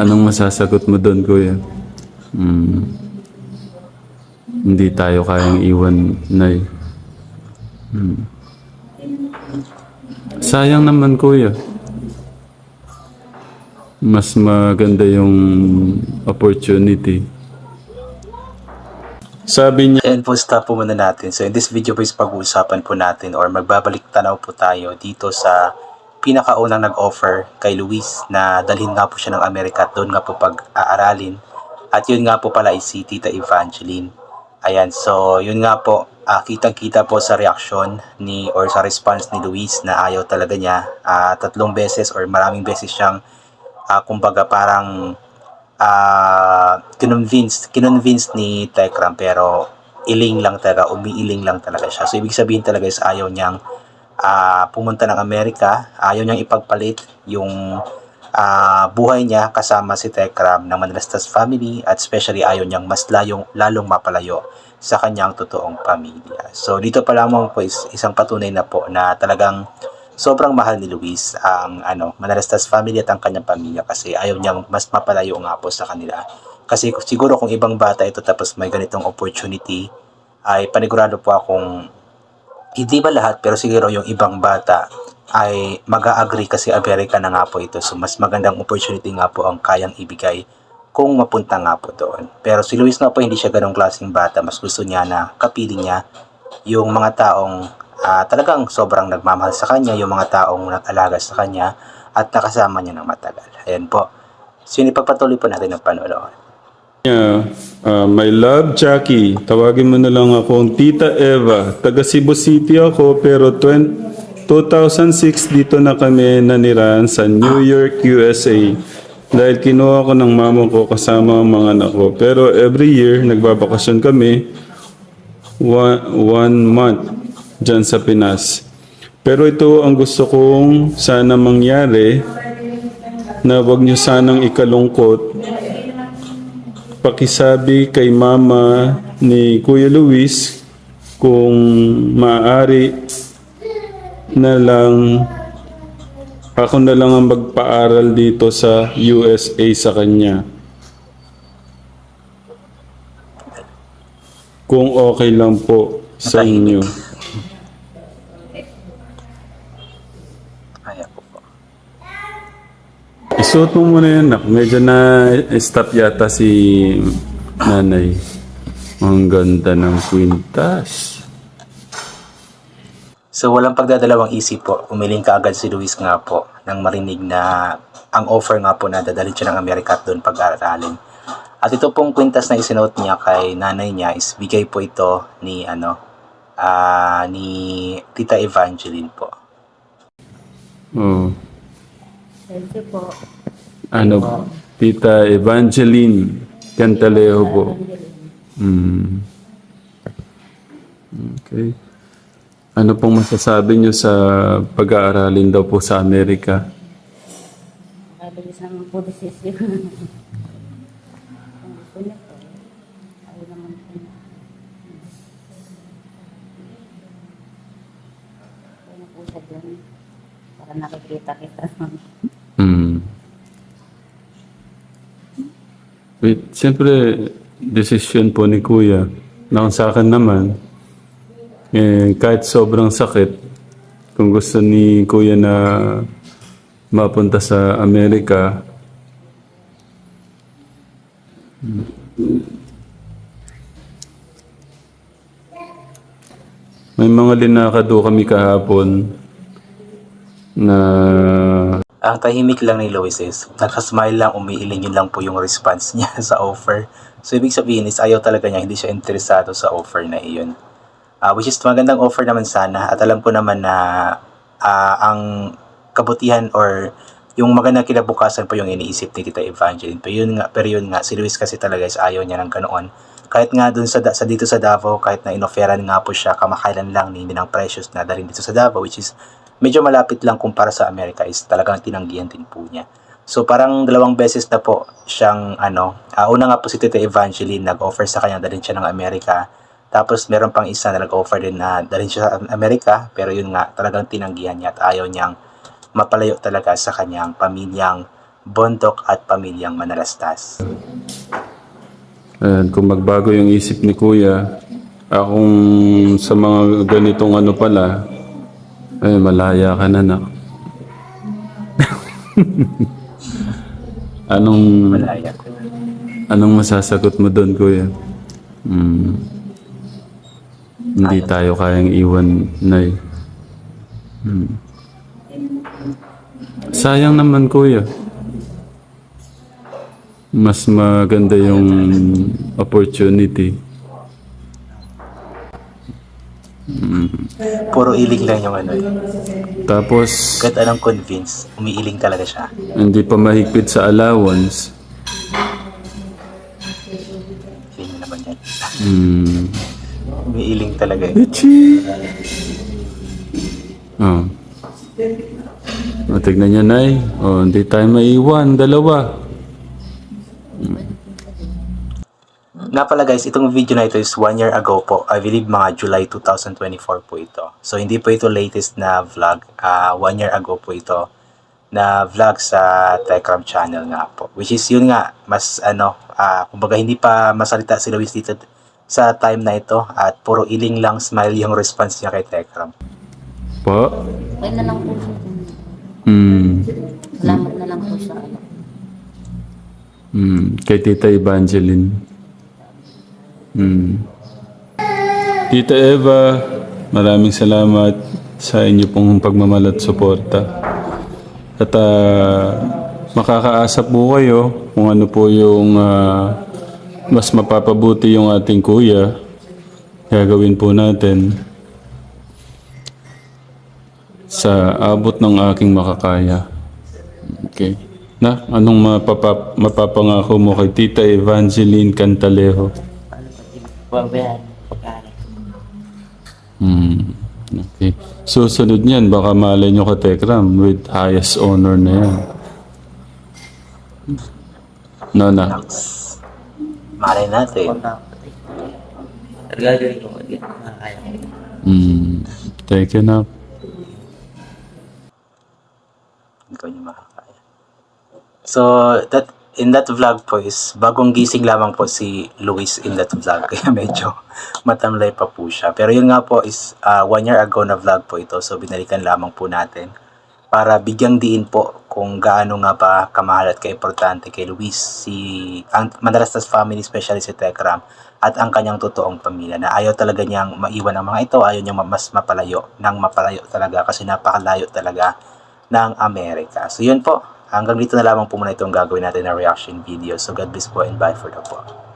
Anong masasagot mo doon, kuya? Hmm. Hindi tayo kayang iwan, Nay. Hmm. Sayang naman, kuya. Mas maganda yung opportunity. Sabi niya, And po, stop po muna natin. So, in this video po is pag-uusapan po natin or magbabalik tanaw po tayo dito sa pinakaunang nag-offer kay Luis na dalhin nga po siya ng Amerika doon nga po pag-aaralin. At yun nga po pala is si Tita Evangeline. Ayan, so yun nga po, ah, kitang-kita po sa reaction ni or sa response ni Luis na ayaw talaga niya. Ah, tatlong beses or maraming beses siyang ah, kumbaga parang ah kinonvince, kinonvince ni Tekram pero iling lang talaga, umiiling lang talaga siya. So ibig sabihin talaga is ayaw niyang ah, pumunta ng Amerika, ayaw niyang ipagpalit yung ah, buhay niya kasama si Tekram ng Manalastas family at especially ayaw niyang mas layong, lalong mapalayo sa kanyang totoong pamilya. So dito pa lamang po is isang patunay na po na talagang sobrang mahal ni Luis ang ano, Manalastas family at ang kanyang pamilya kasi ayaw niyang mas mapalayo nga po sa kanila. Kasi siguro kung ibang bata ito tapos may ganitong opportunity ay panigurado po akong hindi ba lahat pero siguro yung ibang bata ay mag-agree kasi Amerika na nga po ito. So mas magandang opportunity nga po ang kayang ibigay kung mapunta nga po doon. Pero si Luis nga po hindi siya ganong klaseng bata. Mas gusto niya na kapiling niya yung mga taong ah, talagang sobrang nagmamahal sa kanya, yung mga taong nag-alaga sa kanya at nakasama niya ng matagal. Ayan po. So yun ipagpatuloy po natin ang panonood. Ah, my love, Jackie, tawagin mo na lang ako Tita Eva. Taga Cebu City ako, pero 20, 2006 dito na kami naniran sa New York, USA. Dahil kinuha ko ng mama ko kasama ang mga anak ko. Pero every year, nagbabakasyon kami one, one month dyan sa Pinas. Pero ito ang gusto kong sana mangyari na wag niyo sanang ikalungkot pakisabi kay mama ni Kuya Luis kung maaari na lang ako na lang ang magpaaral dito sa USA sa kanya. Kung okay lang po sa inyo. Ayan po po. Isuot mo muna yan, nak. Medyo na-stop yata si nanay. Ang ganda ng kwintas. So walang pagdadalawang isip po, umiling ka agad si Luis nga po nang marinig na ang offer nga po na dadalhin siya ng Amerika at doon pag-aaralin. At ito pong kwintas na isinuot niya kay nanay niya is bigay po ito ni ano ah ni Tita Evangeline po. Oh. Thank you po. Ano, Tita Evangeline Cantalejo po. Mm. Okay. Ano pong masasabi niyo sa pag-aaralin daw po sa Amerika? Nakabilis naman po desisyon. Kung gusto niya po, ayaw naman po niya. Kaya na po siya. Para nakikita kita. Wait, siyempre, desisyon po ni Kuya. Na kung sa akin naman, eh, kahit sobrang sakit, kung gusto ni Kuya na mapunta sa Amerika, may mga linakado kami kahapon na Ang tahimik lang ni Luis is nakasmile lang, umiiling yun lang po yung response niya sa offer. So ibig sabihin is ayaw talaga niya, hindi siya interesado sa offer na iyon. Ah, which is magandang offer naman sana at alam ko naman na ah, ang kabutihan or yung magandang kinabukasan po yung iniisip ni Tita Evangeline. Pero yun nga, pero yun nga si Luis kasi talaga is ayaw niya ng ganoon. Kahit nga dun sa, sa dito sa Davao, kahit na inoferan nga po siya kamakailan lang ni ng precious na dalhin dito sa Davao, which is medyo malapit lang kumpara sa Amerika is talagang tinanggihan din po niya. So parang dalawang beses na po siyang ano, ah, una nga po si Tita Evangeline nag-offer sa kanya dalhin siya ng Amerika. Tapos meron pang isa na nag-offer din na dalhin siya sa Amerika, pero yun nga talagang tinanggihan niya at ayaw niyang mapalayo talaga sa kanyang pamilyang Bondok at Pamilyang Manalastas. Ayan, kung magbago yung isip ni Kuya, akong sa mga ganitong ano pala, ay malaya ka na na. anong Malaya. anong masasagot mo doon, Kuya? Hmm. Hindi tayo kayang iwan na hmm. Sayang naman, Kuya. Mas maganda yung opportunity. Puro iling lang yung ano eh. Tapos, Kahit anong convince, umiiling talaga siya. hindi pa mahigpit sa allowance. Iling mo naman yan. Hmm. Umiiling talaga eh. Ichi! Oh. O, tignan niya, Nay. O, hindi tayo maiwan. Dalawa. Nga pala guys, itong video na ito is one year ago po. I believe mga July 2024 po ito. So hindi po ito latest na vlog. Ah, one year ago po ito na vlog sa Techcram channel nga po. Which is yun nga, mas ano, ah, kumbaga hindi pa masalita si Luis dito sa time na ito at puro iling lang smile yung response niya kay Techcram. Po? Okay na lang po siya. Hmm. Salamat na lang po sa ano. Hmm. Kay Tita Evangeline. Hmm. Tita Eva, maraming salamat sa inyo pong pagmamahal at suporta. At ah, makakaasa po kayo kung ano po yung ah, mas mapapabuti yung ating kuya. Gagawin po natin sa abot ng aking makakaya. Okay. Na, anong mapapa, mapapangako mo kay Tita Evangeline Cantalejo? Babayaran pagkain. Hmm. Okay. Susunod niyan, baka malay nyo ka Tekram with highest honor na yan. No, na. Malay natin. Gagawin ko, makakaya ko. Hmm. Thank you na. Hindi ko niya makakaya. So, that in that vlog po is bagong gising lamang po si Luis in that vlog. Kaya medyo matamlay pa po siya. Pero yun nga po is uh, one year ago na vlog po ito. So, binalikan lamang po natin para bigyang diin po kung gaano nga ba kamahal at kaimportante kay Luis si ang Madalastas family especially si Tekram at ang kanyang totoong pamilya na ayaw talaga niyang maiwan ang mga ito ayaw niyang ma- mas mapalayo nang mapalayo talaga kasi napakalayo talaga ng Amerika. So yun po, hanggang dito na lamang po muna itong gagawin natin na reaction video. So God bless po and bye for the po.